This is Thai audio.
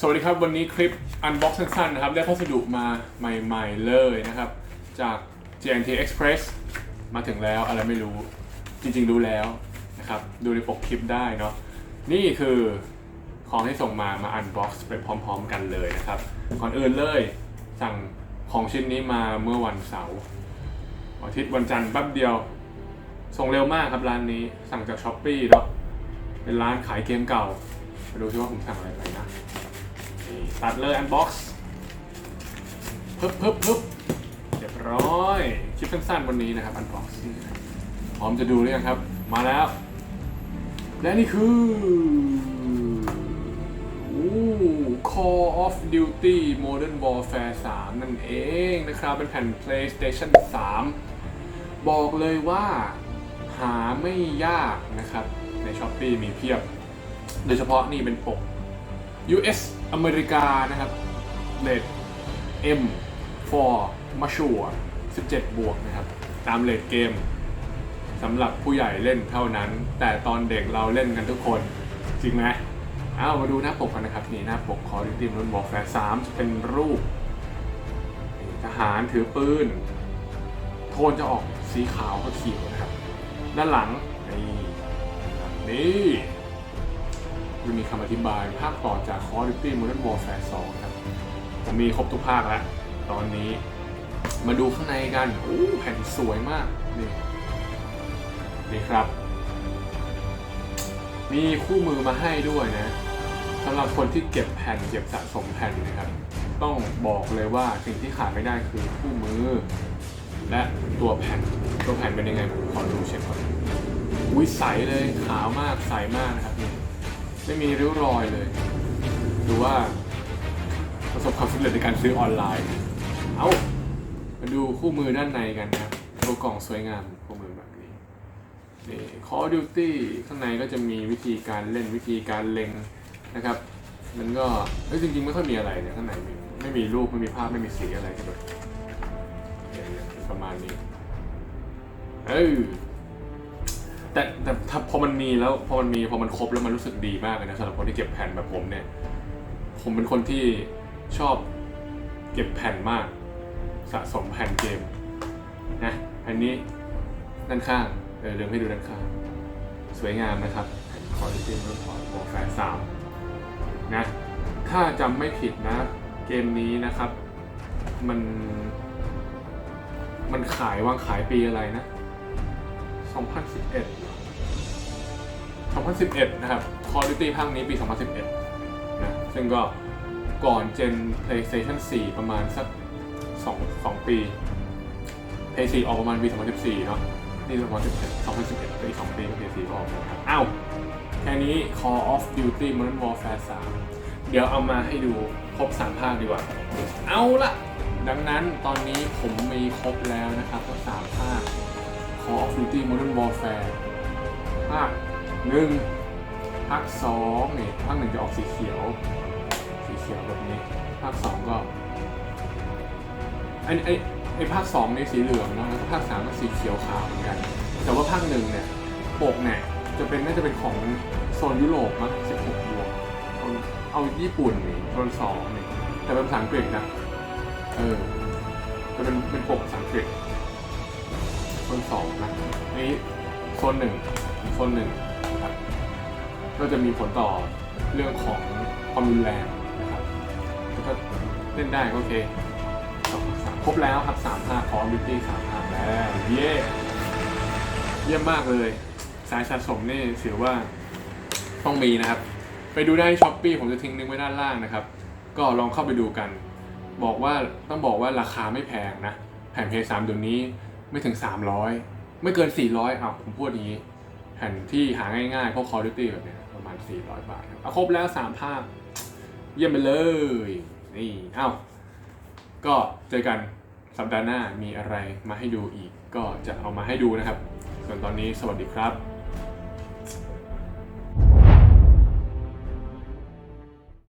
สวัสดีครับ วันนี้คลิปอันบ็อกซ์สั้นๆนะครับ ได้พัสดุมาใหม่ๆเลยนะครับ จาก GNT Express มาถึงแล้วอะไรไม่รู้จริงๆรู้แล้วนะครับ ดูในปกคลิปได้เนาะนี่คือของที่ส่งมามาอันบ็อกซ์ไปพร้อมๆกันเลยนะครับ ก่อนอื่นเลยสั่งของชิ้นนี้มาเมื่อวันเสาร์อาทิตย์วันจันทร์แป๊บเดียว ส่งเร็วมากครับร้านนี้สั่งจากช้อปปี้เนาะเป็นร้านขายเกมเก่ามาดูซิว่าผมสั่งอะไรไปนะ ตัดเลยอันบ็อกซ์พึบพึบพึบเรียบร้อย คลิปสั้นๆวันนี้นะครับอันบ็อกซ์พร้อมจะดูหรือยังครับ มาแล้ว และนี่คืออู้ Call of Duty Modern Warfare 3 นั่นเองนะครับ เป็นแผ่น PlayStation 3 บอกเลยว่าหาไม่ยากนะครับ ใน s h อ p e e มีเพียบ โดยเฉพาะนี่เป็นปก US อเมริกานะครับเลท M for mature 17 บวกนะครับ ตามเลทเกมสำหรับผู้ใหญ่เล่นเท่านั้น แต่ตอนเด็กเราเล่นกันทุกคน จริงไหมเอามาดูหน้าปกกันนะครับ นี่หน้าปก Call of Duty Modern Warfare 3จะเป็นรูป ทหารถือปืน โทนจะออกสีขาวกับเขียวนะครับ ด้านหลัง นี่นี่ จะมีคำอธิบายภาคต่อจาก Call of Duty Modern Warfare 2 ครับผมมีครบทุกภาคแล้ว ตอนนี้มาดูข้างในกันโอ้แผ่นสวยมาก นี่ นี่ครับ มีคู่มือมาให้ด้วยนะสำหรับคนที่เก็บแผ่นเก็บสะสมแผ่นนะครับ ต้องบอกเลยว่าสิ่งที่ขาดไม่ได้คือคู่มือ และตัวแผ่นตัวแผ่นเป็นยังไงผมขอดูเช็คก่อนอุ้ยใสเลยขาวมากใสมากนะครับนี่ ไม่มีริ้วรอยเลยดูว่าประสบความสำเร็จในการซื้อออนไลน์ เอามาดูคู่มือด้านในกันนะตัวกล่องสวยงามคู่มือแบบนี้นี่ Call of Duty ข้างในก็จะมีวิธีการเล่นวิธีการเล็งนะครับ มันก็เอ้ยจริงๆไม่ค่อยมีอะไรเนี่ยข้างในมีไม่มีรูปไม่มีภาพไม่มีสีอะไรกันเลยเนี่ยประมาณนี้ เออ แต่แต่ถ้าพอมันมีแล้วพอมันมีพอมันครบแล้วมันรู้สึกดีมากเลยนะสำหรับคนที่เก็บแผ่นแบบผมเนี่ย ผมเป็นคนที่ชอบเก็บแผ่นมาก สะสมแผ่นเกมนะอันนี้ด้านข้างเออเดิมให้ดูด้านข้าง สวยงามนะครับแผ่นคอร์ดิเกมรุ่นพอร์ตโปรแฟร์สามนะถ้าจำไม่ผิดนะ เกมนี้นะครับ มัน มันขายวางขายปีอะไรนะ 2011 2011 นะครับ Call of Duty ภาคนี้ปี 2011 นะซึ่งก็ก่อนเจน PlayStation 4 ประมาณสัก 2 2 ปี PS4 ออกประมาณปี 2014 เนาะนี่2011 2011ก็อีก 2 ปีก็ PS4 ออกนะครับอ้าวแค่นี้ Call of Duty Modern Warfare 3 เดี๋ยวเอามาให้ดูครบ 3 ภาคดีกว่า เอาละดังนั้นตอนนี้ผมมีครบแล้วนะครับทั้ง3ภาค Call of Duty Modern Warfare ภาคหนึ่งภาคสองนี่ภาคหนึ่งจะออกสีเขียว สีเขียวแบบนี้ ภาคสองก็ไอ้ไอ้ไอ้ภาคสองนี่สีเหลืองเนาะแล้วก็ภาคสามก็สีเขียวขาวเหมือนกัน แต่ว่าภาคหนึ่งเนี่ยปกเนี่ยจะเป็นน่าจะเป็นของโซนยุโรปมั้ง16บวกเอาเอาญี่ปุ่นนี่โซนสองนี่แต่เป็นภาษาอังกฤษนะเออจะเป็นเป็นปกภาษาอังกฤษ นสองนะนี่โซนหนึ่งโซนหนึ่งนะครับก็จะมีผลต่อเรื่องของความรุนแรงนะครับก็เล่นได้ก็โอเคสองสามครบแล้วครับสามภาคอมบิวตี้สามภาแล้วเย่เยี่ยมมากเลย สายสะสมนี่ถือว่าต้องมีนะครับ ไปดูได้ช้อปปี้ผมจะทิ้งลิงก์ไว้ด้านล่างนะครับ ก็ลองเข้าไปดูกัน บอกว่าต้องบอกว่าราคาไม่แพงนะแผ่นเพย์สามตัวนี้ ไม่ถึง 300 ไม่เกิน 400เอาผมพูดนี้แผ่นที่หาง่ายๆพวกคอร์ดิตี้แบบเนี้ยประมาณ 400 บาทครับเอาครบแล้ว 3 ภาค เยี่ยมไปเลย นี่เอ้าก็เจอกันสัปดาห์หน้ามีอะไรมาให้ดูอีก ก็จะเอามาให้ดูนะครับ ส่วนตอนนี้สวัสดีครับ